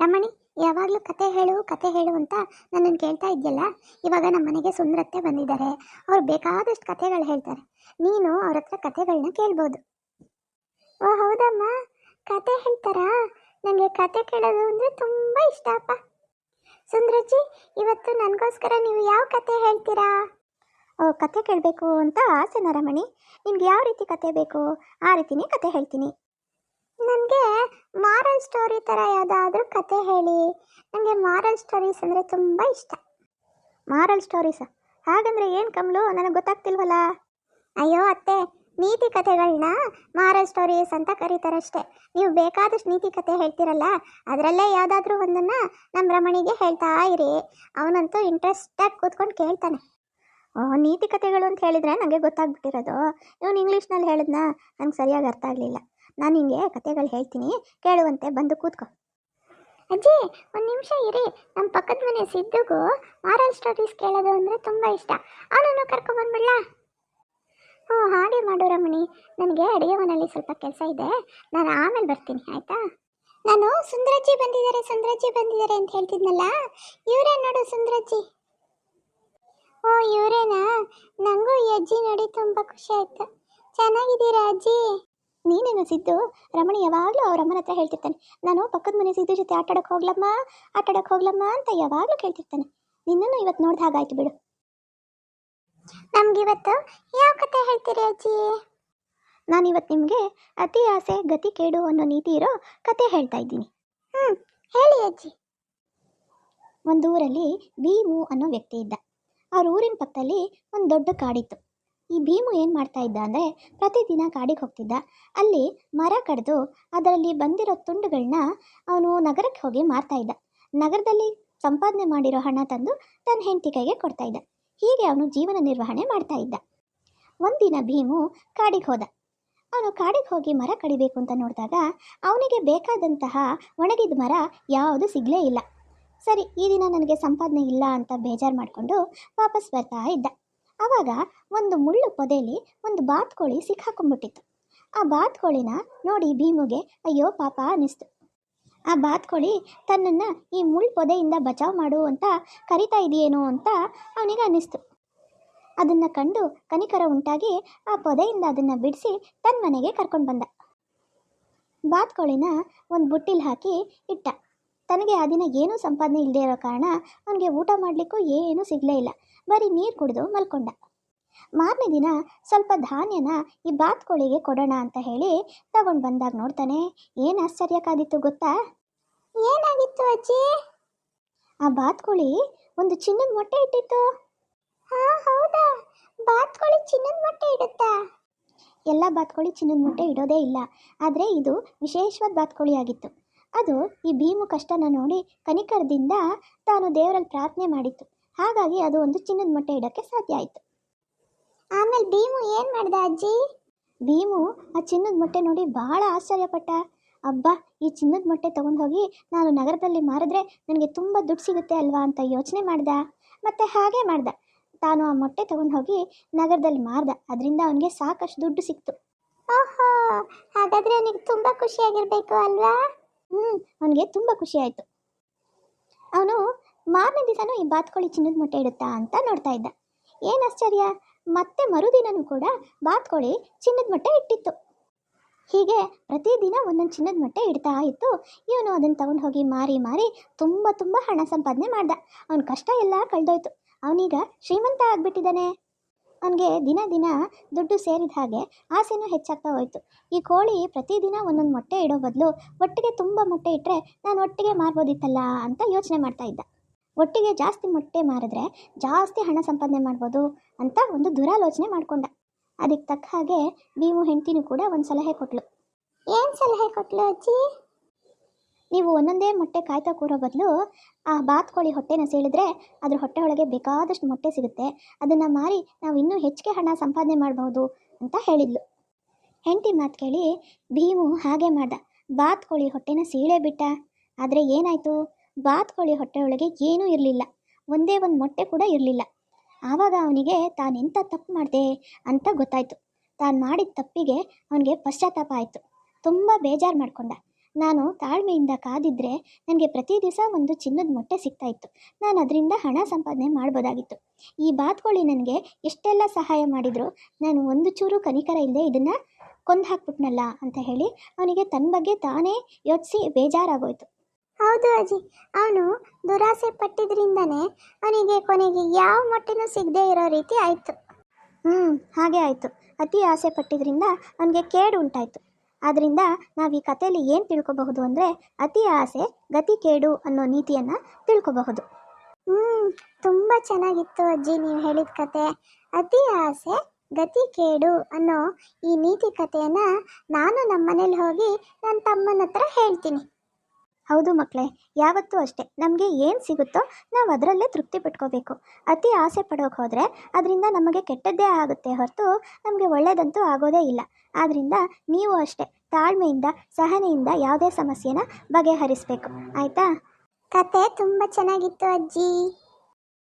ರಮಣಿ ಯಾವಾಗಲೂ ಕತೆ ಹೇಳು ಕತೆ ಹೇಳು ಅಂತ ನನ್ನನ್ನು ಕೇಳ್ತಾ ಇದೆಯಲ್ಲ? ಇವಾಗ ನಮ್ಮ ಮನೆಗೆ ಸುಂದರತ್ತೆ ಬಂದಿದ್ದಾರೆ. ಅವ್ರು ಬೇಕಾದಷ್ಟು ಕತೆಗಳು ಹೇಳ್ತಾರೆ. ನೀನು ಅವ್ರ ಹತ್ರ ಕತೆಗಳನ್ನ ಕೇಳ್ಬೋದು. ಓ, ಹೌದಮ್ಮ. ಕತೆ ಹೇಳ್ತಾರಾ? ನನಗೆ ಕತೆ ಕೇಳೋದು ಅಂದರೆ ತುಂಬ ಇಷ್ಟ, ಅಪ್ಪ. ಸುಂದ್ರಜ್ಜಿ ಇವತ್ತು ನನಗೋಸ್ಕರ ನೀವು ಯಾವ ಕತೆ ಹೇಳ್ತೀರಾ? ಓ, ಕತೆ ಕೇಳಬೇಕು ಅಂತ ಆಸೆನ ರಮಣಿ ನಿಮ್ಗೆ ಯಾವ ರೀತಿ ಕತೆ ಬೇಕು? ಆ ರೀತಿನೇ ಕತೆ ಹೇಳ್ತೀನಿ. ನನಗೆ ಮಾರಲ್ ಸ್ಟೋರಿ ಥರ ಯಾವುದಾದ್ರೂ ಕತೆ ಹೇಳಿ. ನನಗೆ ಮಾರಲ್ ಸ್ಟೋರೀಸ್ ಅಂದರೆ ತುಂಬ ಇಷ್ಟ. ಮಾರಲ್ ಸ್ಟೋರೀಸ ಹಾಗಂದ್ರೆ ಏನು ಕಮ್ಲು? ನನಗೆ ಗೊತ್ತಾಗ್ತಿಲ್ವಲ್ಲ? ಅಯ್ಯೋ ಅತ್ತೆ, ನೀತಿ ಕಥೆಗಳನ್ನ ಮಾರಲ್ ಸ್ಟೋರೀಸ್ ಅಂತ ಕರೀತಾರಷ್ಟೇ. ನೀವು ಬೇಕಾದಷ್ಟು ನೀತಿ ಕಥೆ ಹೇಳ್ತೀರಲ್ಲ, ಅದರಲ್ಲೇ ಯಾವುದಾದ್ರೂ ಒಂದನ್ನು ನಮ್ಮ ರಮಣಿಗೆ ಹೇಳ್ತಾ ಇರಿ. ಅವನಂತೂ ಇಂಟ್ರೆಸ್ಟಾಗಿ ಕೂತ್ಕೊಂಡು ಕೇಳ್ತಾನೆ. ನೀತಿ ಕಥೆಗಳು ಅಂತ ಹೇಳಿದರೆ ನನಗೆ ಗೊತ್ತಾಗ್ಬಿಟ್ಟಿರೋದು. ಇವನು ಇಂಗ್ಲೀಷ್ನಲ್ಲಿ ಹೇಳಿದ್ನ ನನಗೆ ಸರಿಯಾಗಿ ಅರ್ಥ ಆಗಲಿಲ್ಲ. ನಾನು ನಿಮಗೆ ಕತೆಗಳು ಹೇಳ್ತೀನಿ, ಕೇಳುವಂತೆ ಬಂದು ಕೂತ್ಕೊ. ಅಜ್ಜಿ, ಒಂದು ನಿಮಿಷ ಇರಿ. ನಮ್ಮ ಪಕ್ಕದ ಮನೆ ಸಿದ್ದುಗೂ ಮಾರಲ್ ಸ್ಟೋರೀಸ್ ಕೇಳೋದು ಅಂದರೆ ತುಂಬ ಇಷ್ಟ. ಅವನನ್ನು ಕರ್ಕೊಂಬಂದ್ಬಿಡ್ಲಾ ಹ್ಞೂ, ಹಾಗೆ ಮಾಡು ರಮಣಿ. ನನಗೆ ಅಡುಗೆ ಮನೆಯಲ್ಲಿ ಸ್ವಲ್ಪ ಕೆಲಸ ಇದೆ. ನಾನು ಆಮೇಲೆ ಬರ್ತೀನಿ, ಆಯಿತಾ? ನಾನು ಸುಂದರಜ್ಜಿ ಬಂದಿದ್ದಾರೆ ಸುಂದರಜ್ಜಿ ಬಂದಿದ್ದಾರೆ ಅಂತ ಹೇಳ್ತಿದ್ನಲ್ಲ? ಇವರೇ ನೋಡು ಸುಂದರಜ್ಜಿ. ಓ, ಇವರೇನಾ? ನನಗೂ ಈ ಅಜ್ಜಿ ನೋಡಿ ತುಂಬ ಖುಷಿ ಆಯಿತು. ಚೆನ್ನಾಗಿದ್ದೀರಾ ಅಜ್ಜಿ? ನೀನೇನು ಸಿದ್ದು? ರಮಣಿ ಯಾವಾಗಲೂ ಅವ್ರ ಅಮ್ಮನ ಹತ್ರ ಹೇಳ್ತಿರ್ತಾನೆ. ನಾನು ಪಕ್ಕದ ಮನೆ ಸಿದ್ದು ಜೊತೆ ಆಟಾಡಕ್ಕೆ ಹೋಗ್ಲಮ್ಮ ಆಟಾಡಕ್ಕೆ ಹೋಗ್ಲಮ್ಮ ಅಂತ ಯಾವಾಗಲೂ ಕೇಳ್ತಿರ್ತಾನೆ. ನಿನ್ನನ್ನು ಇವತ್ತು ನೋಡ್ದ ಹಾಗಾಯ್ತು ಬಿಡು. ನಮ್ಗಿವತ್ತು ಯಾವ ಕತೆ ಹೇಳ್ತೀರಿ ಅಜ್ಜಿ? ನಾನಿವತ್ತು ನಿಮಗೆ ಅತಿ ಆಸೆ ಗತಿ ಕೇಡು ಅನ್ನೋ ನೀತಿ ಇರೋ ಕತೆ ಹೇಳ್ತಾ ಇದ್ದೀನಿ. ಹ್ಞೂ ಹೇಳಿ ಅಜ್ಜಿ. ಒಂದು ಊರಲ್ಲಿ ಭೀಮು ಅನ್ನೋ ವ್ಯಕ್ತಿ ಇದ್ದ. ಅವ್ರ ಊರಿನ ಪಕ್ಕದಲ್ಲಿ ಒಂದು ದೊಡ್ಡ ಕಾಡಿತ್ತು. ಈ ಭೀಮು ಏನು ಮಾಡ್ತಾ ಇದ್ದ ಅಂದರೆ ಪ್ರತಿದಿನ ಕಾಡಿಗೆ ಹೋಗ್ತಿದ್ದ. ಅಲ್ಲಿ ಮರ ಕಡಿದು ಅದರಲ್ಲಿ ಬಂದಿರೋ ತುಂಡುಗಳನ್ನ ಅವನು ನಗರಕ್ಕೆ ಹೋಗಿ ಮಾರ್ತಾ ಇದ್ದ. ನಗರದಲ್ಲಿ ಸಂಪಾದನೆ ಮಾಡಿರೋ ಹಣ ತಂದು ತನ್ನ ಹೆಂಡತಿ ಕೈಗೆ ಕೊಡ್ತಾ ಇದ್ದ. ಹೀಗೆ ಅವನು ಜೀವನ ನಿರ್ವಹಣೆ ಮಾಡ್ತಾ ಇದ್ದ. ಒಂದಿನ ಭೀಮು ಕಾಡಿಗೆ ಹೋದ. ಅವನು ಕಾಡಿಗೆ ಹೋಗಿ ಮರ ಕಡಿಬೇಕು ಅಂತ ನೋಡಿದಾಗ ಅವನಿಗೆ ಬೇಕಾದಂತಹ ಒಣಗಿದ ಮರ ಯಾವುದು ಸಿಗಲೇ ಇಲ್ಲ. ಸರಿ, ಈ ದಿನ ನನಗೆ ಸಂಪಾದನೆ ಇಲ್ಲ ಅಂತ ಬೇಜಾರು ಮಾಡಿಕೊಂಡು ವಾಪಸ್ ಬರ್ತಾ ಇದ್ದ. ಆವಾಗ ಒಂದು ಮುಳ್ಳು ಪೊದೆಯಲ್ಲಿ ಒಂದು ಬಾತ್ಕೋಳಿ ಸಿಕ್ಕಾಕೊಂಡ್ಬಿಟ್ಟಿತ್ತು. ಆ ಬಾತ್ಕೋಳಿನ ನೋಡಿ ಭೀಮುಗೆ, ಅಯ್ಯೋ, ಪಾಪ, ಅನ್ನಿಸ್ತು. ಆ ಬಾತ್ಕೋಳಿ ತನ್ನನ್ನು ಈ ಮುಳ್ಳು ಪೊದೆಯಿಂದ ಬಚಾವ್ ಮಾಡು ಅಂತ ಕರಿತಾ ಇದೆಯೇನೋ ಅಂತ ಅವನಿಗೆ ಅನ್ನಿಸ್ತು. ಅದನ್ನು ಕಂಡು ಕನಿಕರ ಉಂಟಾಗಿ ಆ ಪೊದೆಯಿಂದ ಅದನ್ನು ಬಿಡಿಸಿ ತನ್ನ ಮನೆಗೆ ಕರ್ಕೊಂಡು ಬಂದ. ಬಾತ್ಕೋಳಿನ ಒಂದು ಬುಟ್ಟಿಲಿ ಹಾಕಿ ಇಟ್ಟ. ತನಗೆ ಆ ದಿನ ಏನೂ ಸಂಪಾದನೆ ಇಲ್ಲದೆ ಇರೋ ಕಾರಣ ಅವನಿಗೆ ಊಟ ಮಾಡಲಿಕ್ಕೂ ಏನೂ ಸಿಗಲೇ ಇಲ್ಲ. ಬರೀ ನೀರು ಕುಡಿದು ಮಲ್ಕೊಂಡ. ಮಾರನೇ ದಿನ ಸ್ವಲ್ಪ ಧಾನ್ಯನ ಈ ಬಾತ್ಕೋಳಿಗೆ ಕೊಡೋಣ ಅಂತ ಹೇಳಿ ತಗೊಂಡು ಬಂದಾಗ ನೋಡ್ತಾನೆ ಏನು ಆಶ್ಚರ್ಯಕ್ಕಾದಿತ್ತು ಗೊತ್ತಾ? ಏನಾಗಿತ್ತು ಅಜ್ಜಿ? ಆ ಬಾತ್ಕೋಳಿ ಒಂದು ಚಿನ್ನದ ಮೊಟ್ಟೆ ಇಟ್ಟಿತ್ತು. ಹಾ ಹೌದಾ? ಬಾತ್ಕೋಳಿ ಚಿನ್ನದ ಮೊಟ್ಟೆ ಇಡುತ್ತಾ? ಎಲ್ಲ ಬಾತ್ಕೋಳಿ ಚಿನ್ನದ ಮೊಟ್ಟೆ ಇಡೋದೇ ಇಲ್ಲ ಆದರೆ ಇದು ವಿಶೇಷವಾದ ಬಾತ್ಕೋಳಿ ಆಗಿತ್ತು ಅದು ಈ ಭೀಮು ಕಷ್ಟನ ನೋಡಿ ಕನಿಕರದಿಂದ ತಾನು ದೇವರಲ್ಲಿ ಪ್ರಾರ್ಥನೆ ಮಾಡಿತ್ತು. ಹಾಗಾಗಿ ಅದು ಒಂದು ಚಿನ್ನದ ಮೊಟ್ಟೆ ಇಡೋಕ್ಕೆ ಸಾಧ್ಯ ಆಯಿತು. ಆಮೇಲೆ ಭೀಮು ಏನು ಮಾಡ್ದ ಅಜ್ಜಿ? ಭೀಮು ಆ ಚಿನ್ನದ ಮೊಟ್ಟೆ ನೋಡಿ ಬಹಳ ಆಶ್ಚರ್ಯಪಟ್ಟ. ಅಬ್ಬಾ, ಈ ಚಿನ್ನದ ಮೊಟ್ಟೆ ತಗೊಂಡು ಹೋಗಿ ನಾನು ನಗರದಲ್ಲಿ ಮಾರಿದ್ರೆ ನನಗೆ ತುಂಬ ದುಡ್ಡು ಸಿಗುತ್ತೆ ಅಲ್ವಾ ಅಂತ ಯೋಚನೆ ಮಾಡ್ದ. ಮತ್ತು ಹಾಗೆ ಮಾಡ್ದ. ತಾನು ಆ ಮೊಟ್ಟೆ ತಗೊಂಡು ಹೋಗಿ ನಗರದಲ್ಲಿ ಮಾರ್ದ. ಅದರಿಂದ ಅವನಿಗೆ ಸಾಕಷ್ಟು ದುಡ್ಡು ಸಿಕ್ತು. ಓಹೋ, ಹಾಗಾದರೆ ಅವನಿಗೆ ತುಂಬ ಖುಷಿಯಾಗಿರಬೇಕು ಅಲ್ವಾ? ಹ್ಞೂ ಅವನಿಗೆ ತುಂಬ ಖುಷಿ ಆಯಿತು. ಅವನು ಮಾರನೇ ದಿವಸನೂ ಈ ಬಾತ್ಕೋಳಿ ಚಿನ್ನದ ಮೊಟ್ಟೆ ಇಡುತ್ತಾ ಅಂತ ನೋಡ್ತಾ ಇದ್ದ. ಏನು ಆಶ್ಚರ್ಯ, ಮತ್ತೆ ಮರುದಿನನೂ ಕೂಡ ಬಾತ್ಕೋಳಿ ಚಿನ್ನದ ಮೊಟ್ಟೆ ಇಟ್ಟಿತ್ತು. ಹೀಗೆ ಪ್ರತಿದಿನ ಒಂದೊಂದು ಚಿನ್ನದ ಮೊಟ್ಟೆ ಇಡ್ತಾ ಇತ್ತು. ಇವನು ಅದನ್ನು ತಗೊಂಡು ಹೋಗಿ ಮಾರಿ ಮಾರಿ ತುಂಬ ತುಂಬ ಹಣ ಸಂಪಾದನೆ ಮಾಡ್ದ. ಅವನ ಕಷ್ಟ ಎಲ್ಲ ಕಳೆದೋಯ್ತು. ಅವನೀಗ ಶ್ರೀಮಂತ ಆಗಿಬಿಟ್ಟಿದ್ದಾನೆ. ಅವನಿಗೆ ದಿನ ದಿನ ದುಡ್ಡು ಸೇರಿದ ಹಾಗೆ ಆಸೆನೂ ಹೆಚ್ಚಾಗ್ತಾ ಹೋಯಿತು. ಈ ಕೋಳಿ ಪ್ರತಿದಿನ ಒಂದೊಂದು ಮೊಟ್ಟೆ ಇಡೋ ಬದಲು ಒಟ್ಟಿಗೆ ತುಂಬ ಮೊಟ್ಟೆ ಇಟ್ಟರೆ ನಾನು ಒಟ್ಟಿಗೆ ಮಾರ್ಬೋದಿತ್ತಲ್ಲ ಅಂತ ಯೋಚನೆ ಮಾಡ್ತಾ ಇದ್ದ. ಒಟ್ಟಿಗೆ ಜಾಸ್ತಿ ಮೊಟ್ಟೆ ಮಾರಿದ್ರೆ ಜಾಸ್ತಿ ಹಣ ಸಂಪಾದನೆ ಮಾಡ್ಬೋದು ಅಂತ ಒಂದು ದುರಾಲೋಚನೆ ಮಾಡಿಕೊಂಡ. ಅದಕ್ಕೆ ತಕ್ಕ ಹಾಗೆ ಭೀಮು ಹೆಂಡ್ತಿನೂ ಕೂಡ ಒಂದು ಸಲಹೆ ಕೊಟ್ಲು. ಏನು ಸಲಹೆ ಕೊಟ್ಲು ಅಜ್ಜಿ? ನೀವು ಒಂದೊಂದೇ ಮೊಟ್ಟೆ ಕಾಯ್ತಾ ಕೂರೋ ಬದಲು ಆ ಬಾತ್ಕೋಳಿ ಹೊಟ್ಟೆನ ಸೇಳಿದ್ರೆ ಅದ್ರ ಹೊಟ್ಟೆ ಒಳಗೆ ಬೇಕಾದಷ್ಟು ಮೊಟ್ಟೆ ಸಿಗುತ್ತೆ. ಅದನ್ನು ಮಾರಿ ನಾವು ಇನ್ನೂ ಹೆಚ್ಚಿಗೆ ಹಣ ಸಂಪಾದನೆ ಮಾಡಬಹುದು ಅಂತ ಹೇಳಿದ್ಲು. ಹೆಂಡತಿ ಮಾತು ಕೇಳಿ, ಭೀಮು ಹಾಗೆ ಮಾಡ್ದ. ಬಾತ್ಕೋಳಿ ಹೊಟ್ಟೆನ ಸೀಳೇ ಬಿಟ್ಟ. ಆದರೆ ಏನಾಯಿತು? ಬಾತ್ಕೋಳಿ ಹೊಟ್ಟೆಯೊಳಗೆ ಏನೂ ಇರಲಿಲ್ಲ. ಒಂದೇ ಒಂದು ಮೊಟ್ಟೆ ಕೂಡ ಇರಲಿಲ್ಲ. ಆವಾಗ ಅವನಿಗೆ ತಾನೆಂಥ ತಪ್ಪು ಮಾಡಿದೆ? ಅಂತ ಗೊತ್ತಾಯಿತು. ತಾನು ಮಾಡಿದ ತಪ್ಪಿಗೆ ಅವನಿಗೆ ಪಶ್ಚಾತ್ತಾಪ ಆಯಿತು. ತುಂಬ ಬೇಜಾರು ಮಾಡ್ಕೊಂಡ. ನಾನು ತಾಳ್ಮೆಯಿಂದ ಕಾದಿದ್ರೆ ನನಗೆ ಪ್ರತಿ ದಿವಸ ಒಂದು ಚಿನ್ನದ ಮೊಟ್ಟೆ ಸಿಗ್ತಾ ಇತ್ತು. ನಾನು ಅದರಿಂದ ಹಣ ಸಂಪಾದನೆ ಮಾಡ್ಬೋದಾಗಿತ್ತು. ಈ ಬಾತುಕೋಳಿ ನನಗೆ ಎಷ್ಟೆಲ್ಲ ಸಹಾಯ ಮಾಡಿದ್ರು? ನಾನು ಒಂದು ಚೂರು ಕನಿಕರ ಇಲ್ಲದೆ ಇದನ್ನು ಕೊಂದು ಹಾಕ್ಬಿಟ್ನಲ್ಲ ಅಂತ ಹೇಳಿ ಅವನಿಗೆ ತನ್ನ ಬಗ್ಗೆ ತಾನೇ ಯೋಚಿಸಿ ಬೇಜಾರಾಗೋಯ್ತು. ಹೌದು ಅಜ್ಜಿ. ಅವನು ದುರಾಸೆ ಪಟ್ಟಿದ್ರಿಂದನೇ ಅವನಿಗೆ ಕೊನೆಗೆ ಯಾವ ಮೊಟ್ಟೆನೂ ಸಿಗದೆ ಇರೋ ರೀತಿ ಆಯಿತು. ಹ್ಞೂ ಹಾಗೆ ಆಯಿತು. ಅತಿ ಆಸೆ ಪಟ್ಟಿದ್ರಿಂದ ಅವನಿಗೆ ಕೇಡು ಉಂಟಾಯಿತು. ಆದ್ದರಿಂದ ನಾವು ಈ ಕಥೆಯಲ್ಲಿ ಏನು ತಿಳ್ಕೊಬಹುದು ಅಂದರೆ ಅತಿ ಆಸೆ, ಗತಿ ಕೇಡು ಅನ್ನೋ ನೀತಿಯನ್ನು ತಿಳ್ಕೊಬಹುದು. ಹ್ಞೂ ತುಂಬ ಚೆನ್ನಾಗಿತ್ತು ಅಜ್ಜಿ ನೀವು ಹೇಳಿದ ಕತೆ ಅತಿ ಆಸೆ, ಗತಿ ಕೇಡು ಅನ್ನೋ ಈ ನೀತಿ ಕಥೆಯನ್ನು ನಾನು ನಮ್ಮ ಮನೇಲಿ ಹೋಗಿ ನನ್ನ ತಮ್ಮನ ಹತ್ರ ಹೇಳ್ತೀನಿ. ಹೌದು ಮಕ್ಕಳೇ, ಯಾವತ್ತೂ ಅಷ್ಟೇ. ನಮಗೆ ಏನು ಸಿಗುತ್ತೋ ನಾವು ಅದರಲ್ಲೇ ತೃಪ್ತಿ ಪಟ್ಕೋಬೇಕು. ಅತಿ ಆಸೆ ಪಡೋಕೆ ಹೋದರೆ ಅದರಿಂದ ನಮಗೆ ಕೆಟ್ಟದ್ದೇ ಆಗುತ್ತೆ ಹೊರತು ನಮಗೆ ಒಳ್ಳೆಯದಂತೂ ಆಗೋದೇ ಇಲ್ಲ. ಆದ್ದರಿಂದ ನೀವು ಅಷ್ಟೇ, ತಾಳ್ಮೆಯಿಂದ, ಸಹನೆಯಿಂದ ಯಾವುದೇ ಸಮಸ್ಯೆನ ಬಗೆಹರಿಸಬೇಕು. ಆಯಿತಾ? ಕತೆ ತುಂಬ ಚೆನ್ನಾಗಿತ್ತು ಅಜ್ಜಿ.